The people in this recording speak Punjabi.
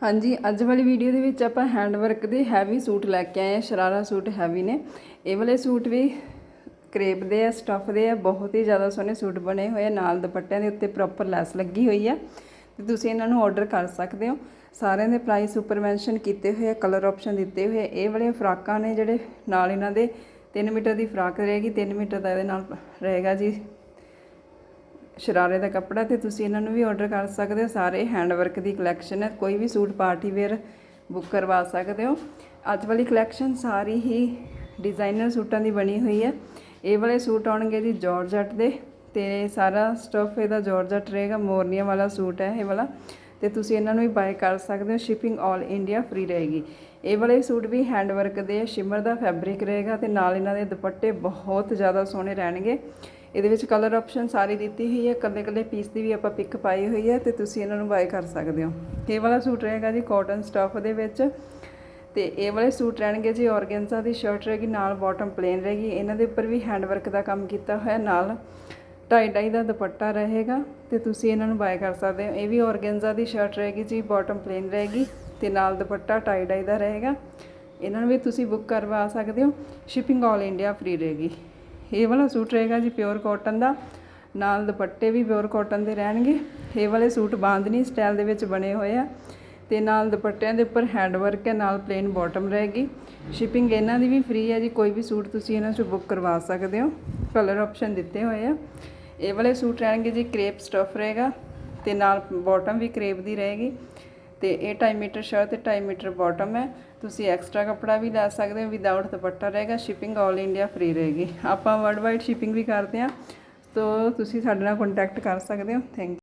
ਹਾਂਜੀ, ਅੱਜ ਵਾਲੀ ਵੀਡੀਓ ਦੇ ਵਿੱਚ ਆਪਾਂ ਹੈਂਡ ਵਰਕ ਦੇ ਹੈਵੀ ਸੂਟ ਲੈ ਕੇ ਆਏ ਆ ਸ਼ਰਾਰਾ ਸੂਟ ਹੈਵੀ ਨੇ। ਇਹ ਵਾਲੇ ਸੂਟ ਵੀ ਕਰੇਪ ਦੇ ਆ ਸਟਫ ਦੇ ਆ, ਬਹੁਤ ਹੀ ਜ਼ਿਆਦਾ ਸੋਹਣੇ ਸੂਟ ਬਣੇ ਹੋਏ ਆ, ਨਾਲ ਦੁਪੱਟਿਆਂ ਦੇ ਉੱਤੇ ਪ੍ਰੋਪਰ ਲੈਸ ਲੱਗੀ ਹੋਈ ਆ। ਤੇ ਤੁਸੀਂ ਇਹਨਾਂ ਨੂੰ ਆਰਡਰ ਕਰ ਸਕਦੇ ਹੋ। ਸਾਰਿਆਂ ਦੇ ਪ੍ਰਾਈਸ ਉੱਪਰ ਮੈਂਸ਼ਨ ਕੀਤੇ ਹੋਏ ਆ ਕਲਰ ਆਪਸ਼ਨ ਦਿੱਤੇ ਹੋਏ ਆ। ਇਹ ਵਾਲੇ ਫਰਾਕਾਂ ਨੇ ਜਿਹੜੇ ਨਾਲ ਇਹਨਾਂ ਦੇ 3 ਮੀਟਰ ਦੀ ਫਰਾਕ ਰਹੇਗੀ 3 ਮੀਟਰ ਦਾ ਇਹਦੇ ਨਾਲ ਰਹੇਗਾ ਜੀ। ਸ਼ਰਾਰੇ ਦਾ ਕੱਪੜਾ ਤੇ ਤੁਸੀਂ ਇਹਨਾਂ ਨੂੰ ਵੀ ਆਰਡਰ ਕਰ ਸਕਦੇ ਹੋ। ਸਾਰੇ ਹੈਂਡ ਵਰਕ ਦੀ ਕਲੈਕਸ਼ਨ ਹੈ। ਕੋਈ ਵੀ ਸੂਟ ਪਾਰਟੀ ਵੇਅਰ ਬੁੱਕ ਕਰਵਾ ਸਕਦੇ ਹੋ। ਅੱਜ ਵਾਲੀ ਕਲੈਕਸ਼ਨ ਸਾਰੀ ਹੀ ਡਿਜ਼ਾਈਨਰ ਸੂਟਾਂ ਦੀ ਬਣੀ ਹੋਈ ਹੈ। ਇਹ ਵਾਲੇ ਸੂਟ ਆਉਣਗੇ ਜੀ ਜਾਰਜਟ ਦੇ ਤੇ ਸਾਰਾ ਸਟਫ ਇਹਦਾ ਜਾਰਜਟ ਰਹੇਗਾ। ਮੋਰਨੀਆ ਵਾਲਾ ਸੂਟ ਹੈ ਇਹ ਵਾਲਾ ਤੇ ਤੁਸੀਂ ਇਹਨਾਂ ਨੂੰ ਵੀ ਬਾਏ ਕਰ ਸਕਦੇ ਹੋ। ਸ਼ਿਪਿੰਗ 올 ਇੰਡੀਆ ਫ੍ਰੀ ਰਹੇਗੀ। ਇਹ ਵਾਲੇ ਸੂਟ ਵੀ ਹੈਂਡ ਵਰਕ ਦੇ ਸ਼ਿਮਰ ਦਾ ਫੈਬਰਿਕ ਰਹੇਗਾ ਤੇ ਨਾਲ ਇਹਨਾਂ ਦੇ ਦੁਪੱਟੇ ਬਹੁਤ ਜ਼ਿਆਦਾ ਸੋਹਣੇ ਰਹਿਣਗੇ। ਇਹਦੇ ਵਿੱਚ ਕਲਰ ਆਪਸ਼ਨ ਸਾਰੀ ਦਿੱਤੀ ਹੋਈ ਹੈ। ਕੱਲੇ ਕੱਲੇ ਪੀਸ ਦੀ ਵੀ ਆਪਾਂ ਪਿਕ ਪਾਈ ਹੋਈ ਹੈ ਤੇ ਤੁਸੀਂ ਇਹਨਾਂ ਨੂੰ ਬਾਏ ਕਰ ਸਕਦੇ ਹੋ। ਇਹ ਵਾਲਾ ਸੂਟ ਰਹੇਗਾ ਜੀ ਕਾਟਨ ਸਟਫ ਦੇ ਵਿੱਚ। ਤੇ ਇਹ ਵਾਲੇ ਸੂਟ ਰਹਿਣਗੇ ਜੀ ਔਰਗੈਂਜ਼ਾ ਦੀ ਸ਼ਰਟ ਰਹੇਗੀ, ਨਾਲ ਬਾਟਮ ਪਲੇਨ ਰਹੇਗੀ। ਇਹਨਾਂ ਦੇ ਉੱਪਰ ਵੀ ਹੈਂਡ ਵਰਕ ਦਾ ਕੰਮ ਕੀਤਾ ਹੋਇਆ, ਨਾਲ ਟਾਈ ਡਾਈ ਦਾ ਦੁਪੱਟਾ ਰਹੇਗਾ ਤੇ ਤੁਸੀਂ ਇਹਨਾਂ ਨੂੰ ਬਾਏ ਕਰ ਸਕਦੇ ਹੋ। ਇਹ ਵੀ ਔਰਗੈਂਜ਼ਾ ਦੀ ਸ਼ਰਟ ਰਹੇਗੀ ਜੀ ਬਾਟਮ ਪਲੇਨ ਰਹੇਗੀ ਤੇ ਨਾਲ ਦੁਪੱਟਾ ਟਾਈ ਡਾਈ ਦਾ ਰਹੇਗਾ। ਇਹਨਾਂ ਨੂੰ ਵੀ ਤੁਸੀਂ ਬੁੱਕ ਕਰਵਾ ਸਕਦੇ ਹੋ। ਸ਼ਿਪਿੰਗ 올 ਇੰਡੀਆ ਫ੍ਰੀ ਰਹੇਗੀ। ਇਹ ਵਾਲਾ ਸੂਟ ਰਹੇਗਾ ਜੀ ਪਿਓਰ ਕਾਟਨ ਦਾ। ਨਾਲ ਦੁਪੱਟੇ ਵੀ ਪਿਓਰ ਕਾਟਨ ਦੇ ਰਹਿਣਗੇ। ਇਹ ਵਾਲੇ ਸੂਟ ਬਾਂਦਨੀ ਸਟਾਈਲ ਦੇ ਵਿੱਚ ਬਣੇ ਹੋਏ ਆ। ਤੇ ਨਾਲ ਦੁਪੱਟਿਆਂ ਦੇ ਉੱਪਰ ਹੈਂਡ ਵਰਕ ਹੈ, ਨਾਲ ਪਲੇਨ ਬਾਟਮ ਰਹੇਗੀ। ਸ਼ਿਪਿੰਗ ਇਹਨਾਂ ਦੀ ਵੀ ਫ੍ਰੀ ਹੈ ਜੀ, ਕੋਈ ਵੀ ਸੂਟ ਤੁਸੀਂ ਇਹਨਾਂ ਚੋਂ ਬੁੱਕ ਕਰਵਾ ਸਕਦੇ ਹੋ। ਕਲਰ ਆਪਸ਼ਨ ਦਿੱਤੇ ਹੋਏ ਆ। ਇਹ ਵਾਲੇ ਸੂਟ ਰਹਿਣਗੇ ਜੀ ਕ੍ਰੇਪ ਸਟਫ ਰਹੇਗਾ। ਤੇ ਨਾਲ ਬਾਟਮ ਵੀ ਕ੍ਰੇਪ ਦੀ ਰਹੇਗੀ। ਤੇ ਇਹ 2.5 ਮੀਟਰ ਸ਼ਰਟ ਤੇ 2.5 ਮੀਟਰ ਬਾਟਮ ਹੈ। ਤੁਸੀਂ ਐਕਸਟਰਾ ਕੱਪੜਾ ਵੀ ਲੈ ਸਕਦੇ ਹੋ। ਵਿਦਆਊਟ ਦੁਪੱਟਾ ਰਹੇਗਾ। ਸ਼ਿਪਿੰਗ 올 ਇੰਡੀਆ ਫ੍ਰੀ ਰਹੇਗੀ। ਆਪਾਂ ਵਰਲਡ ਵਾਈਡ ਸ਼ਿਪਿੰਗ ਵੀ ਕਰਦੇ ਹਾਂ। ਤੋ ਤੁਸੀਂ ਸਾਡੇ ਨਾਲ ਕੰਟੈਕਟ ਕਰ ਸਕਦੇ ਹੋ। ਥੈਂਕ